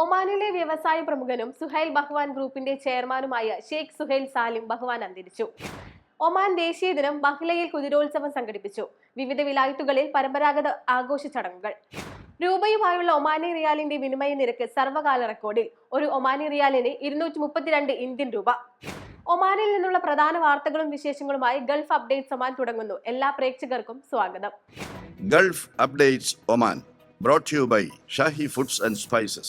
ഒമാനിലെ വ്യവസായ പ്രമുഖനും സുഹൈൽ ബഹ്വാൻ ഗ്രൂപ്പിന്റെ ചെയർമാനുമായ ഷെയ്ഖ് സുഹൈൽ സാലിം ബഹ്വാൻ അന്തരിച്ചു. ഒമാൻ ദേശീയ ദിനം ബഹ്ലയിൽ കുതിരോത്സവം സംഘടിപ്പിച്ചു. വിവിധ വിലായത്തുകളിൽ പരമ്പരാഗത ആഘോഷ ചടങ്ങുകൾ. രൂപയുമായുള്ള ഒമാനി റിയാലിന്റെ വിനിമയ നിരക്ക് സർവകാല റെക്കോർഡിൽ ഒരു ഒമാനി റിയാലിന് ഇരുന്നൂറ്റി മുപ്പത്തിരണ്ട് ഇന്ത്യൻ രൂപ. ഒമാനിൽ നിന്നുള്ള പ്രധാന വാർത്തകളും വിശേഷങ്ങളുമായി ഗൾഫ് അപ്ഡേറ്റ്സ് ഒമാൻ തുടങ്ങുന്നു. എല്ലാ പ്രേക്ഷകർക്കും സ്വാഗതം. Gulf updates Oman brought you by Shahi Foods and Spices,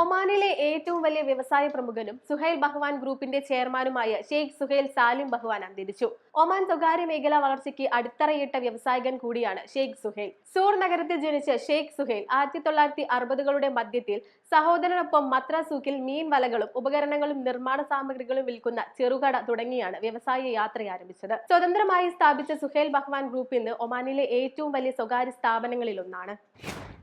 ഒമാനിലെ ഏറ്റവും വലിയ വ്യവസായ പ്രമുഖനും സുഹൈൽ ബഹ്വാൻ ഗ്രൂപ്പിന്റെ ചെയർമാനുമായ ഷെയ്ഖ് സുഹൈൽ സാലിം ബഹ്വാൻ അന്തരിച്ചു. ഒമാൻ സ്വകാര്യ മേഖലാ വളർച്ചയ്ക്ക് അടിത്തറയിട്ട വ്യവസായകൻ കൂടിയാണ് ഷെയ്ഖ് സുഹൈൽ. സൂർ നഗരത്തിൽ ജനിച്ച ഷെയ്ഖ് സുഹൈൽ ആയിരത്തി തൊള്ളായിരത്തി അറുപതുകളുടെ മധ്യത്തിൽ സഹോദരനൊപ്പം മദ്രാസൂക്കിൽ മീൻ വലകളും ഉപകരണങ്ങളും നിർമ്മാണ സാമഗ്രികളും വിൽക്കുന്ന ചെറുകട തുടങ്ങിയാണ് വ്യവസായ യാത്ര ആരംഭിച്ചത്. സ്വതന്ത്രമായി സ്ഥാപിച്ച സുഹൈൽ ബഹ്വാൻ ഗ്രൂപ്പ് ഇന്ന് ഒമാനിലെ ഏറ്റവും വലിയ സ്വകാര്യ സ്ഥാപനങ്ങളിൽ ഒന്നാണ്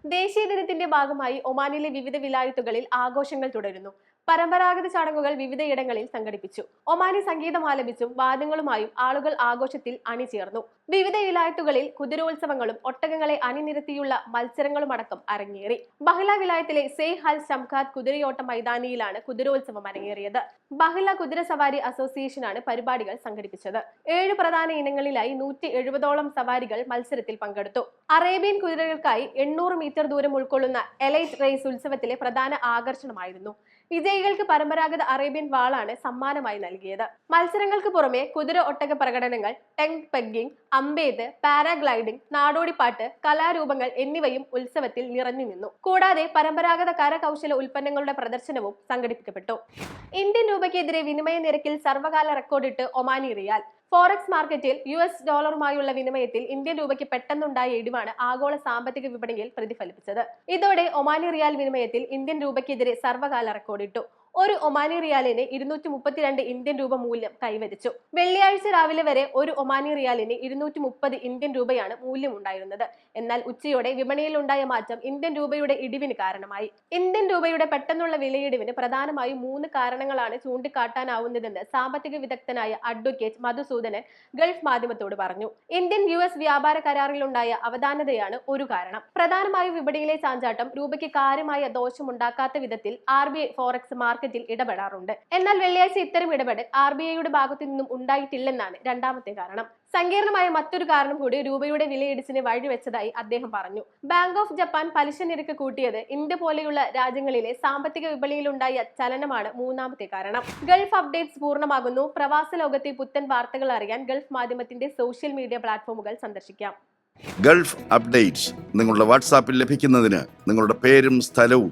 ദേശീയ ദിനത്തിന്റെ ഭാഗമായി ഒമാനിലെ വിവിധ വിലായത്തുകളിൽ ആഘോഷങ്ങൾ തുടരുന്നു. പരമ്പരാഗത ചടങ്ങുകൾ വിവിധയിടങ്ങളിൽ സംഘടിപ്പിച്ചു. ഒമാനി സംഗീതം ആലപിച്ചും വാദ്യങ്ങളുമായും ആളുകൾ ആഘോഷത്തിൽ അണിചേർന്നു. വിവിധ വിലായത്തുകളിൽ കുതിരോത്സവങ്ങളും ഒട്ടകങ്ങളെ അണിനിരത്തിയുള്ള മത്സരങ്ങളുമടക്കം അരങ്ങേറി. ബഹ്ല വിലായത്തിലെ സേ ഹൽ ശംഖാദ് കുതിരയോട്ട മൈതാനിയിലാണ് കുതിരോത്സവം അരങ്ങേറിയത്. ബഹ്ല കുതിര സവാരി അസോസിയേഷനാണ് പരിപാടികൾ സംഘടിപ്പിച്ചത്. ഏഴ് പ്രധാന ഇനങ്ങളിലായി നൂറ്റി എഴുപതോളം സവാരികൾ മത്സരത്തിൽ പങ്കെടുത്തു. അറേബ്യൻ കുതിരകൾക്കായി എണ്ണൂറ് മീറ്റർ ദൂരം ഉൾക്കൊള്ളുന്ന എലൈറ്റ് റേസ് ഉത്സവത്തിലെ പ്രധാന ആകർഷണമായിരുന്നു. വിജയികൾക്ക് പരമ്പരാഗത അറേബ്യൻ വാളാണ് സമ്മാനമായി നൽകിയത്. മത്സരങ്ങൾക്ക് പുറമെ കുതിര ഒട്ടക പ്രകടനങ്ങൾ ടെങ് പെഗ്ഗിംഗ് അമ്പേത് പാരാഗ്ലൈഡിംഗ് നാടോടിപ്പാട്ട് കലാരൂപങ്ങൾ എന്നിവയും ഉത്സവത്തിൽ നിറഞ്ഞു നിന്നു. കൂടാതെ പരമ്പരാഗത കരകൗശല ഉൽപ്പന്നങ്ങളുടെ പ്രദർശനവും സംഘടിപ്പിക്കപ്പെട്ടു. ഇന്ത്യൻ രൂപയ്ക്കെതിരെ വിനിമയ നിരക്കിൽ സർവകാല റെക്കോർഡിട്ട് ഒമാനി റിയാൽ. ഫോറക്സ് മാർക്കറ്റിൽ യു എസ് ഡോളറുമായുള്ള വിനിമയത്തിൽ ഇന്ത്യൻ രൂപയ്ക്ക് പെട്ടെന്നുണ്ടായ ഇടിവാണ് ആഗോള സാമ്പത്തിക വിപണിയിൽ പ്രതിഫലിപ്പിച്ചത്. ഇതോടെ ഒമാനി റിയാൽ വിനിമയത്തിൽ ഇന്ത്യൻ രൂപയ്ക്കെതിരെ സർവകാല റെക്കോർഡിട്ടു ഒരു ഒമാനി റിയാലിന് ഇരുന്നൂറ്റി മുപ്പത്തിരണ്ട് ഇന്ത്യൻ രൂപ മൂല്യം കൈവരിച്ചു. വെള്ളിയാഴ്ച രാവിലെ വരെ ഒരു ഒമാനി റിയാലിന് ഇരുന്നൂറ്റി മുപ്പത് ഇന്ത്യൻ രൂപയാണ് മൂല്യം ഉണ്ടായിരുന്നത് എന്നാൽ ഉച്ചയോടെ വിപണിയിലുണ്ടായ മാറ്റം ഇന്ത്യൻ രൂപയുടെ ഇടിവിന് കാരണമായി. ഇന്ത്യൻ രൂപയുടെ പെട്ടെന്നുള്ള വിലയിടിവിന് പ്രധാനമായും മൂന്ന് കാരണങ്ങളാണ് ചൂണ്ടിക്കാട്ടാനാവുന്നതെന്ന് സാമ്പത്തിക വിദഗ്ധനായ അഡ്വക്കേറ്റ് മധുസൂദനൻ ഗൾഫ് മാധ്യമത്തോട് പറഞ്ഞു. ഇന്ത്യൻ യു എസ് വ്യാപാര കരാറിലുണ്ടായ അവധാനതയാണ് ഒരു കാരണം. പ്രധാനമായും വിപണിയിലെ ചാഞ്ചാട്ടം രൂപയ്ക്ക് കാര്യമായ ദോഷമുണ്ടാക്കാത്ത വിധത്തിൽ ആർ ബി ഐ ഫോറക്സ് മാർക്കറ്റിൽ ഇടപെടാറുണ്ട്. എന്നാൽ വെള്ളിയാഴ്ച ഇത്തരം ഇടപെടൽ ആർ ബി ഐയുടെ ഭാഗത്തു നിന്നും ഉണ്ടായിട്ടില്ലെന്നാണ് രണ്ടാമത്തെ കാരണം. സങ്കീർണമായ മറ്റൊരു കാരണം കൂടി രൂപയുടെ വിലയിടിച്ചിന് വഴിവെച്ചതായി അദ്ദേഹം പറഞ്ഞു. ബാങ്ക് ഓഫ് ജപ്പാൻ പലിശ നിരക്ക് കൂട്ടിയത് ഇന്ത്യ പോലെയുള്ള രാജ്യങ്ങളിലെ സാമ്പത്തിക വിപണിയിലുണ്ടായ ചലനമാണ് മൂന്നാമത്തെ കാരണം. ഗൾഫ് അപ്ഡേറ്റ്സ് പൂർണമാകുന്നു. പ്രവാസ ലോകത്തെ പുത്തൻ വാർത്തകൾ അറിയാൻ ഗൾഫ് മാധ്യമത്തിന്റെ സോഷ്യൽ മീഡിയ പ്ലാറ്റ്ഫോമുകൾ സന്ദർശിക്കാം. ഗൾഫ് അപ്ഡേറ്റ്സ് നിങ്ങളുടെ വാട്സാപ്പിൽ ലഭിക്കുന്നതിന് നിങ്ങളുടെ പേരും സ്ഥലവും